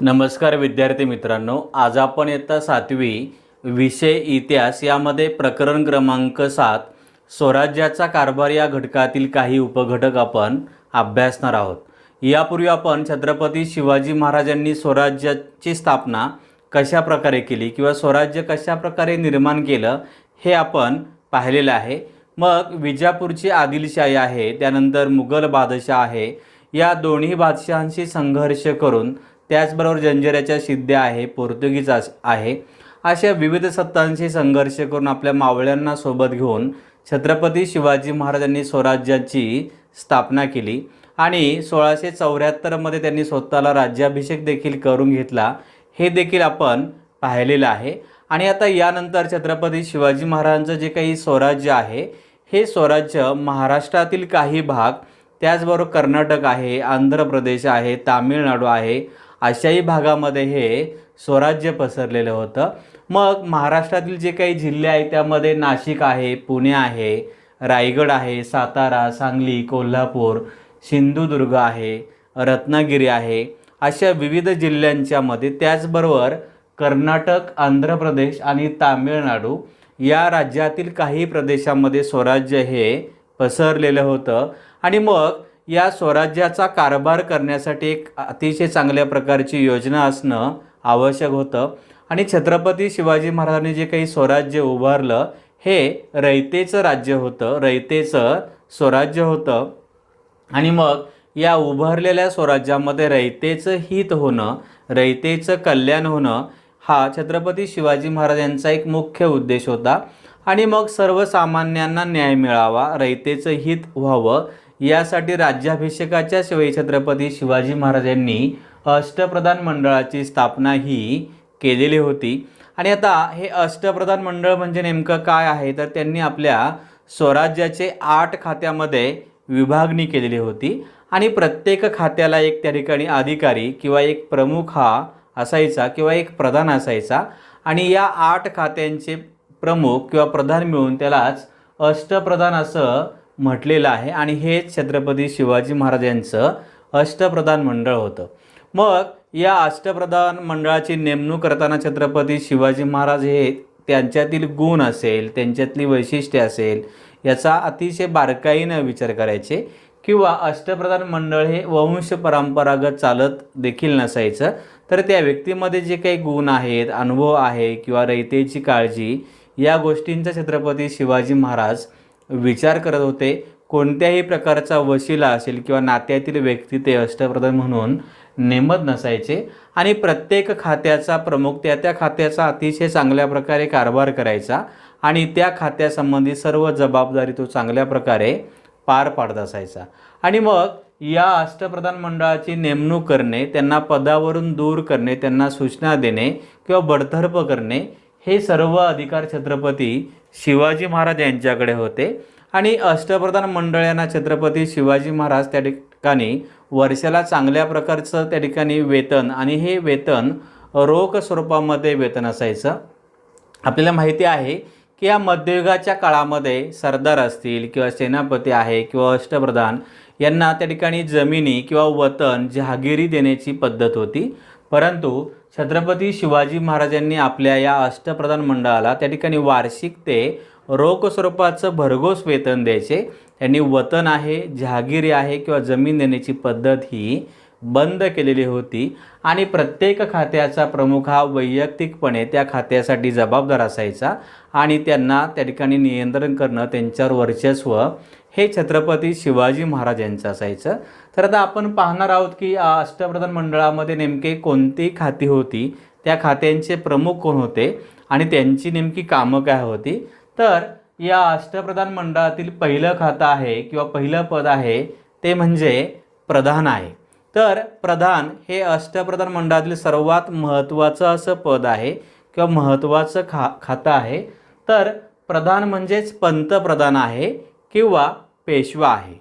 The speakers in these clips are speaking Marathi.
नमस्कार विद्यार्थी मित्रांनो आज आपण इयत्ता सातवी विषय इतिहास यामध्ये प्रकरण क्रमांक सात स्वराज्याचा कारभार या घटकातील काही उपघटक आपण अभ्यासणार आहोत. यापूर्वी आपण छत्रपती शिवाजी महाराजांनी स्वराज्याची स्थापना कशा प्रकारे केली किंवा स्वराज्य कशा प्रकारे निर्माण केलं हे आपण पाहिलेलं आहे. मग विजापूरची आदिलशाही आहे त्यानंतर मुघल बादशाह आहे या दोन्ही बादशहांशी संघर्ष करून त्याचबरोबर जंजिऱ्याच्या सिद्ध्या आहे पोर्तुगीज आहे अशा विविध सत्तांशी संघर्ष करून आपल्या मावळ्यांना सोबत घेऊन छत्रपती शिवाजी महाराजांनी स्वराज्याची स्थापना केली आणि सोळाशे चौऱ्याहत्तरमध्ये त्यांनी स्वतःला राज्याभिषेक देखील करून घेतला. हे देखील आपण पाहिलेलं आहे. आणि आता यानंतर छत्रपती शिवाजी महाराजांचं जे काही स्वराज्य आहे हे स्वराज्य महाराष्ट्रातील काही भाग त्याचबरोबर कर्नाटक आहे आंध्र प्रदेश आहे तामिळनाडू आहे अशाही भागामध्ये हे स्वराज्य पसरलेलं होतं. मग महाराष्ट्रातील जे काही जिल्हे आहेत त्यामध्ये नाशिक आहे पुणे आहे रायगड आहे सातारा सांगली कोल्हापूर सिंधुदुर्ग आहे रत्नागिरी आहे अशा विविध जिल्ह्यांच्यामध्ये त्याचबरोबर कर्नाटक आंध्र प्रदेश आणि तामिळनाडू या राज्यातील काही प्रदेशामध्ये स्वराज्य हे पसरलेलं होतं. आणि मग या स्वराज्याचा कारभार करण्यासाठी एक अतिशय चांगल्या प्रकारची योजना असणं आवश्यक होतं. आणि छत्रपती शिवाजी महाराजांनी जे काही स्वराज्य उभारलं हे रयतेचं राज्य होतं रयतेचं स्वराज्य होतं. आणि मग या उभारलेल्या स्वराज्यामध्ये रयतेचं हित होणं रयतेचं कल्याण होणं हा छत्रपती शिवाजी महाराज यांचा एक मुख्य उद्देश होता. आणि मग सर्वसामान्यांना न्याय मिळावा रयतेचं हित व्हावं यासाठी राज्याभिषेकाच्या शिवाई छत्रपती शिवाजी महाराजांनी अष्टप्रधान मंडळाची स्थापना ही केलेली होती. आणि आता हे अष्टप्रधान मंडळ म्हणजे नेमकं काय आहे? तर त्यांनी आपल्या स्वराज्याचे आठ खात्यामध्ये विभागणी केलेली होती. आणि प्रत्येक खात्याला एक त्या ठिकाणी अधिकारी किंवा एक प्रमुख हा असायचा किंवा एक प्रधान असायचा. आणि या आठ खात्यांचे प्रमुख किंवा प्रधान मिळून त्यालाच अष्टप्रधान असं म्हटलेलं आहे आणि हेच छत्रपती शिवाजी महाराजांचं अष्टप्रधान मंडळ होतं. मग या अष्टप्रधान मंडळाची नेमणूक करताना छत्रपती शिवाजी महाराज हे त्यांच्यातील गुण असेल त्यांच्यातली वैशिष्ट्ये असेल याचा अतिशय बारकाईनं विचार करायचे किंवा अष्टप्रधान मंडळ हे वंश परंपरागत चालत देखील नसायचं तर त्या व्यक्तीमध्ये जे काही गुण आहेत अनुभव आहे किंवा रयतेची काळजी या गोष्टींचा छत्रपती शिवाजी महाराज विचार करत होते. कोणत्याही प्रकारचा वशिला असेल किंवा नात्यातील व्यक्ती ते अष्टप्रधान म्हणून नेमत नसायचे. आणि प्रत्येक खात्याचा प्रमुख त्या त्या खात्याचा अतिशय चांगल्या प्रकारे कारभार करायचा. आणि त्या खात्यासंबंधी सर्व जबाबदारी तो चांगल्या प्रकारे पार पाडत असायचा. आणि मग या अष्टप्रधान मंडळाची नेमणूक करणे त्यांना पदावरून दूर करणे त्यांना सूचना देणे किंवा बडतर्फ करणे हे सर्व अधिकार छत्रपती शिवाजी महाराज यांच्याकडे होते. आणि अष्टप्रधान मंडळ यांना छत्रपती शिवाजी महाराज त्या ठिकाणी वर्षाला चांगल्या प्रकारचं त्या ठिकाणी वेतन आणि हे वेतन रोख स्वरूपामध्ये वेतन असायचं. आपल्याला माहिती आहे की या मध्ययुगाच्या काळामध्ये सरदार असतील किंवा सेनापती आहे किंवा अष्टप्रधान यांना त्या ठिकाणी जमिनी किंवा वतन जहागिरी देण्याची पद्धत होती. परंतु छत्रपती शिवाजी महाराजांनी आपल्या या अष्टप्रधान मंडळाला त्या ठिकाणी वार्षिक ते रोख स्वरूपाचं भरघोस वेतन द्यायचे. त्यांनी वतन आहे जहागिरी आहे किंवा जमीन देण्याची पद्धत ही बंद केलेली होती. आणि प्रत्येक खात्याचा प्रमुख हा वैयक्तिकपणे त्या खात्यासाठी जबाबदार असायचा. आणि त्यांना त्या ठिकाणी नियंत्रण करणं त्यांच्यावर वर्चस्व हे छत्रपती शिवाजी महाराज यांचं असायचं. तर आता आपण पाहणार आहोत की अष्टप्रधान मंडळामध्ये नेमके कोणती खाती होती? त्या खात्यांचे प्रमुख कोण होते? आणि त्यांची नेमकी कामं काय होती? तर या अष्टप्रधान मंडळातील पहिलं खातं आहे किंवा पहिलं पद आहे ते म्हणजे प्रधान आहे. तर प्रधान हे अष्टप्रधान मंडळातील सर्वात महत्त्वाचं असं पद आहे किंवा महत्त्वाचं खा खातं आहे. तर प्रधान म्हणजेच पंतप्रधान आहे किंवा पेशवा आहे.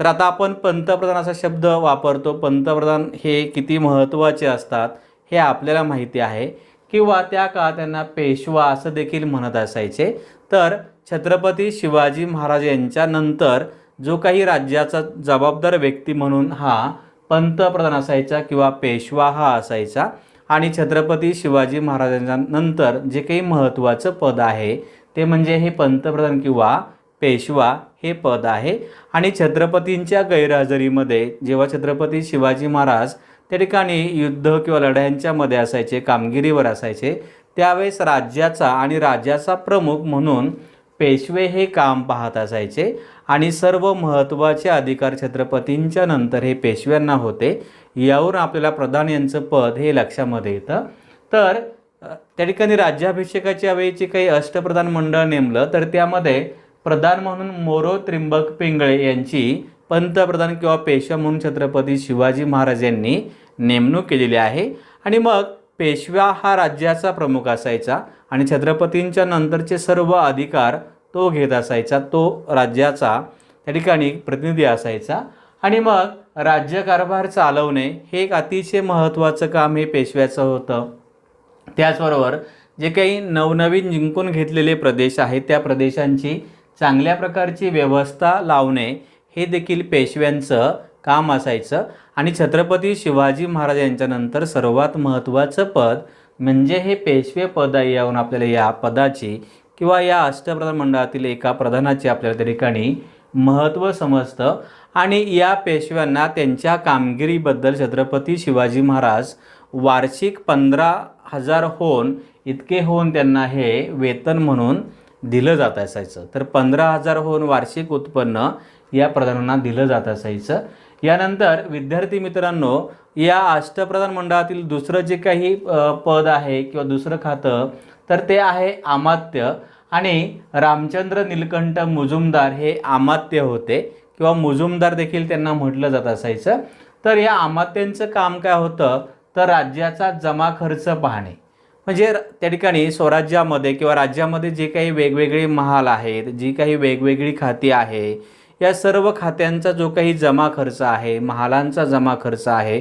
तर आता आपण पंतप्रधान असा शब्द वापरतो. पंतप्रधान हे किती महत्त्वाचे असतात हे आपल्याला माहिती आहे. किंवा त्या काळात त्यांना पेशवा असं देखील म्हणत असायचे. तर छत्रपती शिवाजी महाराज यांच्यानंतर जो काही राज्याचा जबाबदार व्यक्ती म्हणून हा पंतप्रधान असायचा किंवा पेशवा हा असायचा. आणि छत्रपती शिवाजी महाराजांच्या नंतर जे काही महत्त्वाचं पद आहे ते म्हणजे हे पंतप्रधान किंवा पेशवा हे पद आहे. आणि छत्रपतींच्या गैरहजेरीमध्ये जेव्हा छत्रपती शिवाजी महाराज त्या ठिकाणी युद्ध किंवा लढ्यांच्यामध्ये असायचे कामगिरीवर असायचे त्यावेळेस राज्याचा आणि राज्याचा प्रमुख म्हणून पेशवे हे काम पाहत असायचे. आणि सर्व महत्त्वाचे अधिकार छत्रपतींच्या नंतर हे पेशव्यांना होते. यावरून आपल्याला प्रधान यांचं पद हे लक्षामध्ये येतं. तर त्या ठिकाणी राज्याभिषेकाच्या वेळीची काही अष्टप्रधान मंडळ नेमलं तर त्यामध्ये प्रधान म्हणून मोरो त्रिंबक पिंगळे यांची पंतप्रधान किंवा पेशवा म्हणून छत्रपती शिवाजी महाराज यांनी नेमणूक केलेली आहे. आणि मग पेशवा हा राज्याचा प्रमुख असायचा आणि छत्रपतींच्या नंतरचे सर्व अधिकार तो घेत असायचा. तो राज्याचा त्या ठिकाणी प्रतिनिधी असायचा. आणि मग राज्यकारभार चालवणे हे एक अतिशय महत्त्वाचं काम हे पेशव्याचं होतं. त्याचबरोबर जे काही नवनवीन जिंकून घेतलेले प्रदेश आहेत त्या प्रदेशांची चांगल्या प्रकारची व्यवस्था लावणे हे देखील पेशव्यांचं काम असायचं. आणि छत्रपती शिवाजी महाराज यांच्यानंतर सर्वात महत्त्वाचं पद म्हणजे हे पेशवे पद आहे यावरून आपल्याला या पदाची किंवा या अष्टप्रधान मंडळातील एका प्रधानाची आपल्याला त्या ठिकाणी महत्त्व समजतं. आणि या पेशव्यांना त्यांच्या कामगिरीबद्दल छत्रपती शिवाजी महाराज वार्षिक पंधरा हजार होऊन इतके होऊन त्यांना हे वेतन म्हणून दिलं जात असायचं. तर पंधरा हजार होऊन वार्षिक उत्पन्न या प्रधानांना दिलं जात असायचं. यानंतर विद्यार्थी मित्रांनो या अष्टप्रधान मंडळातील दुसरं जे काही पद आहे किंवा दुसरं खातं तर ते आहे आमात्य आणि रामचंद्र निलकंठ मुजुमदार हे अमात्य होते किंवा मुजुमदार देखील त्यांना म्हटलं जात असायचं. तर या अमात्यांचं काम काय होतं? तर राज्याचा जमा खर्च पाहणे. म्हणजे त्या ठिकाणी स्वराज्यामध्ये किंवा राज्यामध्ये जे काही वेगवेगळे महाल आहेत जी काही वेगवेगळी खाती आहे या सर्व खात्यांचा जो काही जमा खर्च आहे महालांचा जमा खर्च आहे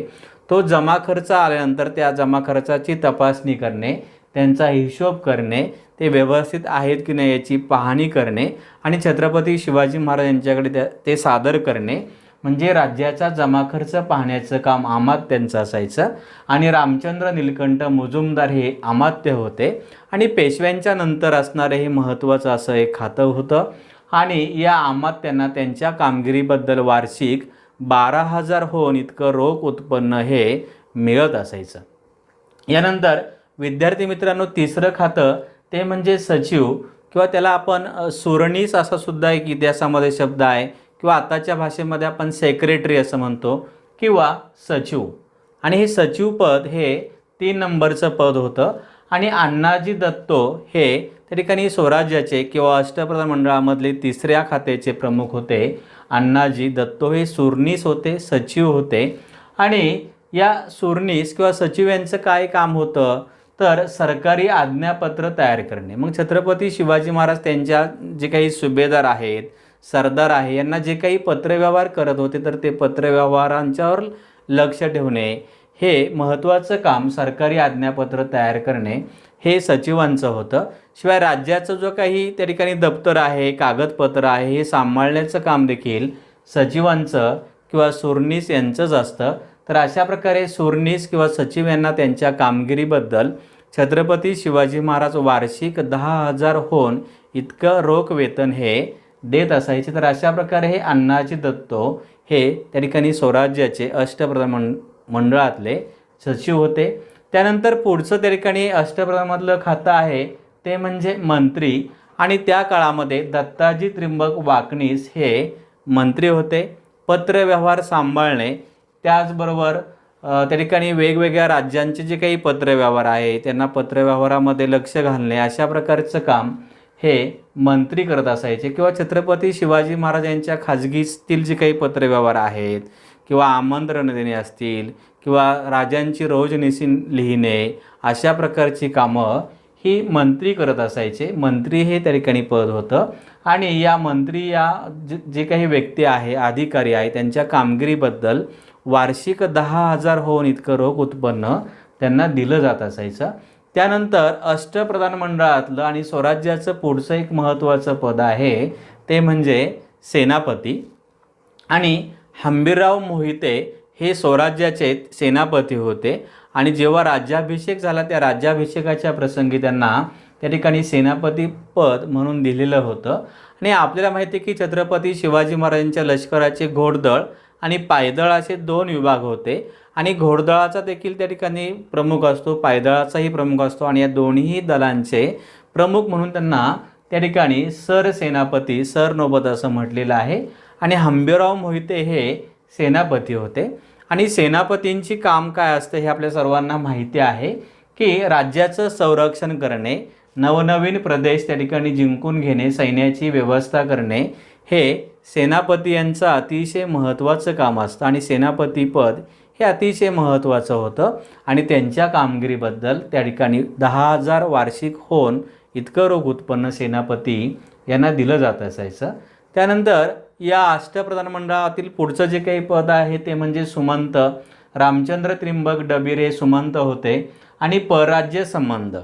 तो जमा खर्च आल्यानंतर त्या जमा खर्चाची तपासणी करणे त्यांचा हिशोब करणे ते व्यवस्थित आहेत की नाही याची पाहणी करणे आणि छत्रपती शिवाजी महाराज यांच्याकडे त्या ते सादर करणे म्हणजे राज्याचा जमा खर्च पाहण्याचं काम अमात्यांचं असायचं. आणि रामचंद्र निलकंठ मुजुमदार हे अमात्य होते. आणि पेशव्यांच्या नंतर असणारे हे महत्त्वाचं असं एक खातं होतं. आणि या अमात्यांना त्यांच्या कामगिरीबद्दल वार्षिक बारा हजार होऊन इतकं रोख उत्पन्न हे मिळत असायचं. यानंतर विद्यार्थी मित्रांनो तिसरं खातं ते म्हणजे सचिव किंवा त्याला आपण सुरणीस असा सुद्धा एक इतिहासामध्ये शब्द आहे किंवा आताच्या भाषेमध्ये आपण सेक्रेटरी असं म्हणतो किंवा सचिव. आणि हे सचिव पद हे तीन नंबरचं पद होतं. आणि अण्णाजी दत्तो हे त्या ठिकाणी स्वराज्याचे किंवा अष्टप्रधान मंडळामधले तिसऱ्या खात्याचे प्रमुख होते. अण्णाजी दत्तो हे सुरनीस होते सचिव होते. आणि या सुरनीस किंवा सचिव यांचं काय काम होतं? तर सरकारी आज्ञापत्र तयार करणे. मग छत्रपती शिवाजी महाराज त्यांच्या जे काही सुभेदार आहेत सरदार आहे. यांना जे काही पत्रव्यवहार करत होते तर ते पत्रव्यवहारांच्यावर लक्ष ठेवणे हे महत्त्वाचं काम सरकारी आज्ञापत्र तयार करणे हे सचिवांचं होतं. शिवाय राज्याचं जो काही त्या ठिकाणी दप्तर आहे कागदपत्र आहे हे सांभाळण्याचं काम देखील सचिवांचं किंवा सुरनीस यांचंच असतं. तर अशा प्रकारे सुरनीस किंवा सचिव यांना त्यांच्या कामगिरीबद्दल छत्रपती शिवाजी महाराज वार्षिक दहा हजार होऊन इतकं रोख वेतन हे देत असायचे. तर अशा प्रकारे हे अण्णाजी दत्तो हे त्या ठिकाणी स्वराज्याचे अष्टप्रधान मं मंडळातले सचिव होते. त्यानंतर पुढचं त्या ठिकाणी अष्टप्रधानमधलं खातं आहे ते म्हणजे मंत्री. आणि त्या काळामध्ये दत्ताजी त्रिंबक वाकणीस हे मंत्री होते. पत्रव्यवहार सांभाळणे त्याचबरोबर त्या ठिकाणी वेगवेगळ्या राज्यांचे जे काही पत्रव्यवहार आहे त्यांना पत्रव्यवहारामध्ये लक्ष घालणे अशा प्रकारचं काम हे मंत्री करत असायचे किंवा छत्रपती शिवाजी महाराज यांच्या खाजगीतील जे काही पत्रव्यवहार आहेत किंवा आमंत्रण देणे असतील किंवा राजांची रोजनिशी लिहिणे अशा प्रकारची कामं ही मंत्री करत असायचे. मंत्री हे त्या ठिकाणी पद होतं. आणि या मंत्री या जे जे काही व्यक्ती आहे अधिकारी आहे त्यांच्या कामगिरीबद्दल वार्षिक दहा हजार होऊन इतकं रोख उत्पन्न त्यांना दिलं जात असायचं. त्यानंतर अष्टप्रधान मंडळातलं आणि स्वराज्याचं पुढचं एक महत्त्वाचं पद आहे ते म्हणजे सेनापती. आणि हंबीरराव मोहिते हे स्वराज्याचे सेनापती होते. आणि जेव्हा राज्याभिषेक झाला त्या राज्याभिषेकाच्या प्रसंगी त्यांना त्या ठिकाणी सेनापती पद म्हणून दिलेलं होतं. आणि आपल्याला माहिती आहे की छत्रपती शिवाजी महाराजांच्या लष्कराचे घोडदळ आणि पायदळ असे दोन विभाग होते. आणि घोडदळाचा देखील त्या ठिकाणी प्रमुख असतो पायदळाचाही प्रमुख असतो आणि या दोन्ही दलांचे प्रमुख म्हणून त्यांना त्या ठिकाणी सरसेनापती सरनोबत असं म्हटलेलं आहे. आणि हंबीराव मोहिते हे सेनापती होते. आणि सेनापतींची काम काय असतं हे आपल्या सर्वांना माहिती आहे की राज्याचं संरक्षण करणे नवनवीन प्रदेश त्या ठिकाणी जिंकून घेणे सैन्याची व्यवस्था करणे हे सेनापती यांचं अतिशय महत्त्वाचं काम असतं आणि सेनापतीपद हे अतिशय महत्त्वाचं होतं आणि त्यांच्या कामगिरीबद्दल त्या ठिकाणी दहा हजार वार्षिक होऊन इतकं रोग उत्पन्न सेनापती यांना दिलं जात असायचं. त्यानंतर या अष्टप्रधान मंडळातील पुढचं जे काही पद आहे ते म्हणजे सुमंत. रामचंद्र त्रिंबक डबिरे सुमंत होते आणि परराज्य संबंध.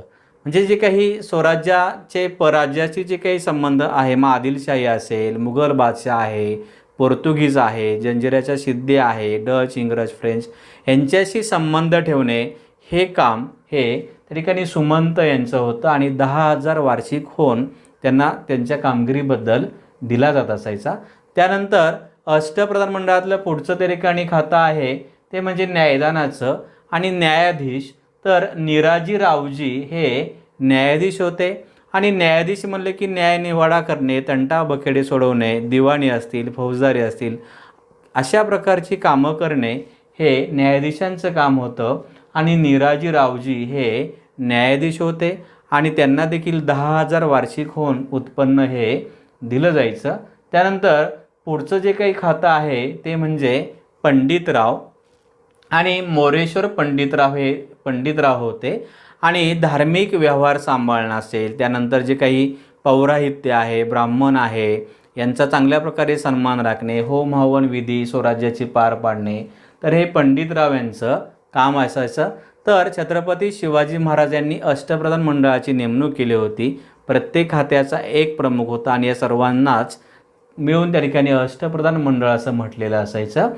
म्हणजे जे काही स्वराज्याचे पराज्याचे जे काही संबंध आहे मग आदिलशाही असेल मुघल बादशाह आहे पोर्तुगीज आहे जंजिऱ्याच्या सिद्धी आहे डच इंग्रज फ्रेंच यांच्याशी संबंध ठेवणे हे काम हे त्या ठिकाणी सुमंत यांचं होतं आणि दहा हजार वार्षिक होऊन त्यांना त्यांच्या कामगिरीबद्दल दिला जात असायचा. त्यानंतर अष्टप्रधान मंडळातलं पुढचं त्या ठिकाणी खातं आहे ते म्हणजे न्यायदानाचं आणि न्यायाधीश तर निराजी रावजी हे न्यायाधीश होते आणि न्यायाधीश म्हणले की न्याय निवाडा करणे तंटा बखेडे सोडवणे दिवाणी असतील फौजदारी असतील अशा प्रकारची कामं करणे हे न्यायाधीशांचं काम होतं आणि निराजी रावजी हे न्यायाधीश होते आणि त्यांना देखील दहा हजार वार्षिक होऊन उत्पन्न हे दिलं जायचं. त्यानंतर पुढचं जे काही खातं आहे ते म्हणजे पंडितराव आणि मोरेश्वर पंडितराव हे पंडितराव होते. आणि धार्मिक व्यवहार सांभाळणं असेल त्यानंतर जे काही पौराहित्य आहे ब्राह्मण आहे यांचा चांगल्या प्रकारे सन्मान राखणे होम हवन विधी स्वराज्याची पार पाडणे तर हे पंडितराव यांचं काम असायचं. तर छत्रपती शिवाजी महाराज यांनी अष्टप्रधान मंडळाची नेमणूक केली होती. प्रत्येक खात्याचा एक प्रमुख होता आणि या सर्वांनाच मिळून त्या ठिकाणी अष्टप्रधान मंडळ असं म्हटलेलं असायचं.